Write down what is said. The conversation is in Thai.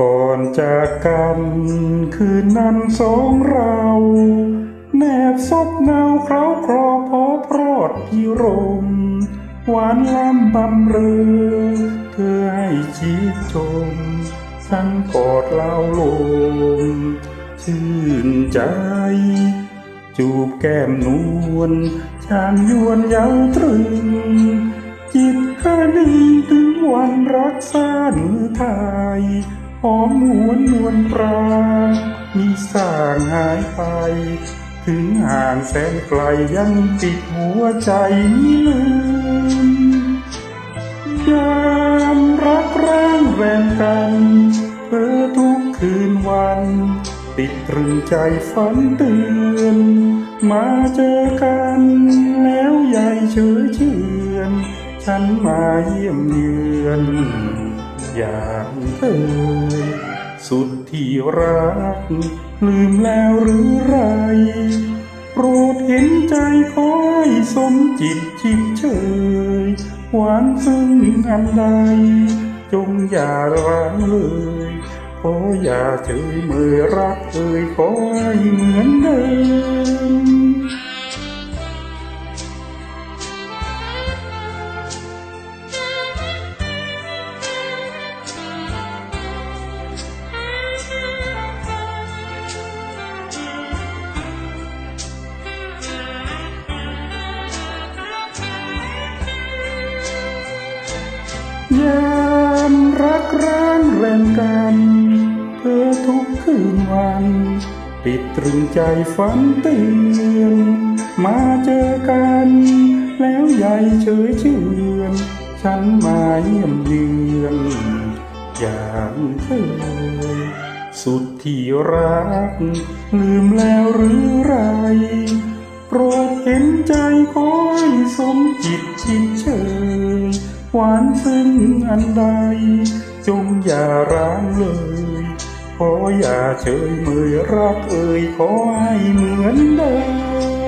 ก่อนจากกันคืนนั้นสองเรา แนบซบเงาเคราครอพอพรอดพิรม หวานล้ำบำเรอเธอให้ชีพชมฉันกอดเล่าลมชื่นใจ จูบแก้มนวลชานยวนเยาวตรึง จิตคาดึงถึงวันรักษาเนื้อไทย อมหวนนวลปรา มีสร้างหายไป ถึงห่างแสนไกลยังติดหัวใจนี้ลืมยามรักร้างแรงกันเพื่อทุกคืนวัน ติดตรึงใจฝันเตือน มาเจอกันแล้วใหญ่เฉยเชือน ฉันมาเยี่ยมเยือน อย่างเคยสุดที่รัก ลืมแล้วหรือไร โปรดเห็นใจคอยสมจิตจิตเชย หวานซึ้งอันใด จงอย่าร้างเลยขออย่าเฉยเมื่อรักเอ่ยขอให้เหมือนเดิม ยามรักร้างแรงกัน เธอทุกคืนวัน ติดตรึงใจฝันเตือนมาเจอกัน แล้วใหญ่เฉยเชือนฉันมาเยี่ยมเยือนอย่างเคยสุดที่รัก ลืมแล้วหรือไร โปรดเห็นใจคอยสมจิตจิตเช หวานซึ้งอันใด จงอย่าร้างเลย ขออย่าเฉยเมื่อรักเอ่ยขอให้เหมือนเดิม